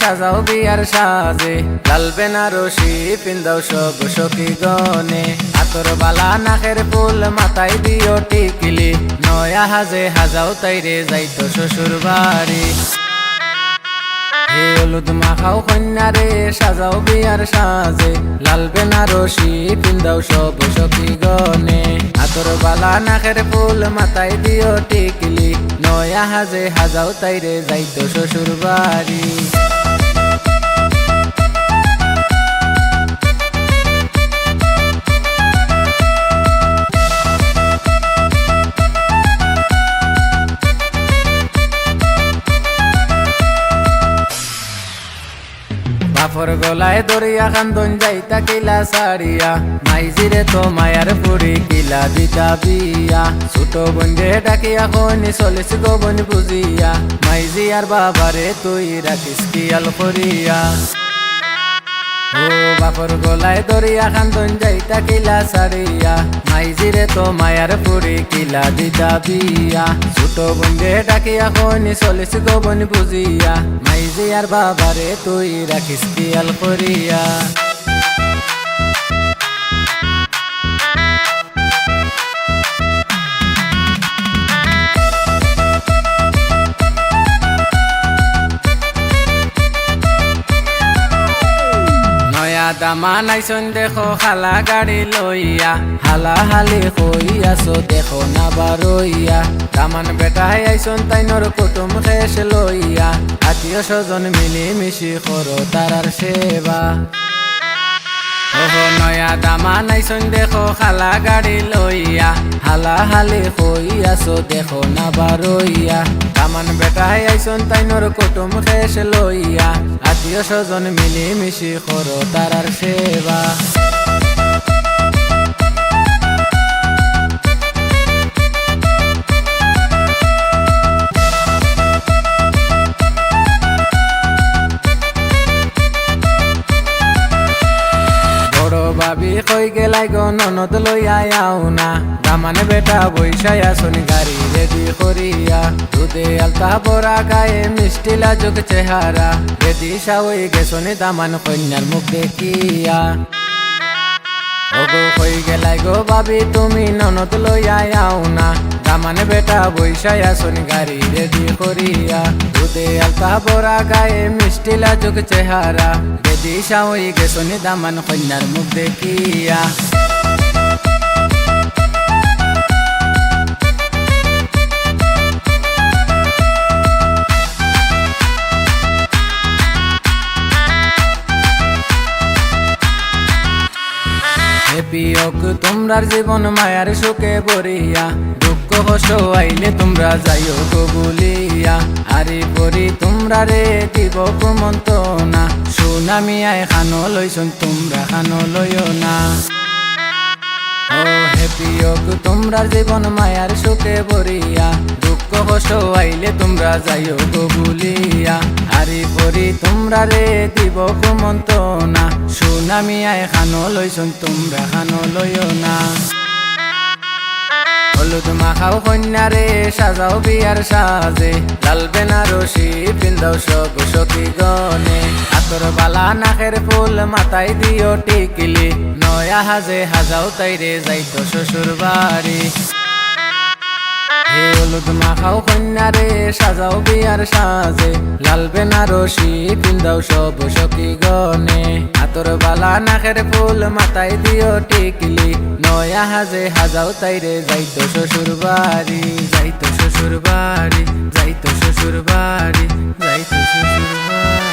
সাজাও বিয়ার সাজে। লাল বেনারসি পিন্দাও সব সখী গনে আতর বালা নাকের ফুল মাথায় দিও টিকিলি। নয়া হাজে হাজাও তাইরে যাইতো শ্বশুর বাড়ি। হলুদ মাখাও কন্যারে, সাজাও বিয়ার সাজে। লাল বেনারসি পিন্দাও সব সখী গনে আতর বালা নাকের ফুল মাথায় দিও টিকলি। নয়া হাজে হাজাও তাইরে যাইতো শ্বশুর বাড়ি বাফর গলায় দরিয়া কান্দন যাইতা কিলা সারিয়া। মাইজিরে তো মায়ার পুরি কিলা দিতা বিয়া ছোট বন্ধে ডাকিয়া খনি চলিস গবন বুঝিয়া। মাইজি আর বাবারে তুই রাখিস কিয়াল করিয়া। ও বাপর গলায় দরিয়া কান্দন যাইতা কিলা সারিয়া। মাইজিরে তো মায়ার পুরি কিলা দিতা বিয়া ছোট বন্ধে ডাকিয়া খনি চলিস গবন বুঝিয়া। মাইজি আর বাবারে তুই রাখিস কিয়াল করিয়া। দামা নাইছন দেখো খালা গাড়ি লইয়া। হালা হালি কইয়াছো দেখো না বারইয়া দামান বেটাই আইছন, তাইনর কুটুম খেস লইয়া। আত্মীয় স্বজন মিলি মিশি করো তারার সেবা। ওহো, নয়া দামা নাইছন দেখো খালা গাড়ি লইয়া। হালা হালি কইয়াছো দেখো না বারইয়া দামান আইসন তাই নর কুটুম খেস লইয়া। আত্মীয় স্বজন মিলি মিশি করো তারার সেবা। কই গেলাই গো, ননদ লইয়া আও না। দামানে বেটা বৈশাই শুনি গাড়ি রেডি করিয়া। দুধে আলতা বড়া গায়ে মিষ্টি লাজুক চেহারা। রেডি সাওই গেছনি দামান কন্যার মুখ দেখিয়া। ওগো কই গেলাই গো ভাবি, তুমি ননদ লইয়া আও না। দামানে বেটা বৈশাই আসুন গাড়ি রেডি করিয়া। দুধে আলতা বড়া গায়ে মিষ্টি লাজুক চেহারা। বেদি সাওই গেছনি দামান কন্যার মুখ দেখিয়া। হেপিওক তোমরার জীবন মায়ার সুখে বরিয়া দুঃখ হস আইলে তোমরা যাইও গো বলিয়া। আরে পরি, তোমরা রে দিব কুমন্ত না। সুনামি আয় খানো লইছন, তোমরা খানো লইও না। ও হেপিওক তোমরা জীবন মায়ার সুখে বরিয়া দুঃখ হস আইলে তোমরা যাইও গো বলিয়া। আরে পরি, তোমরা রে দিব কুমন্ত না। সুনামি আয় খানো লইছন, তোমরা খানো লইও না। হলুদ মাখাও কন্যারে সাজাও বিয়ার সাজে। লাল বেনারসি পিন্দাও সব সখী গনে আতর বালা নাকের ফুল মাথায় দিও টিকিলি। নয়া হাজে হাজাও তাইরে, যাইতো শ্বশুর বাড়ি হে হলুদ মাখাও কন্যারে, সাজাও বিয়ার সাজে। লাল বেনারসি পিন্দাও সব সখী গনে আতর বালা নাকের ফুল মাথায় দিও টিকলি। নয়া হাজে হাজাও তাইরে যাইতো শ্বশুর বাড়ি, যাইতো শ্বশুর বাড়ি, যাইতো শ্বশুর বাড়ি, যাইতো শ্বশুর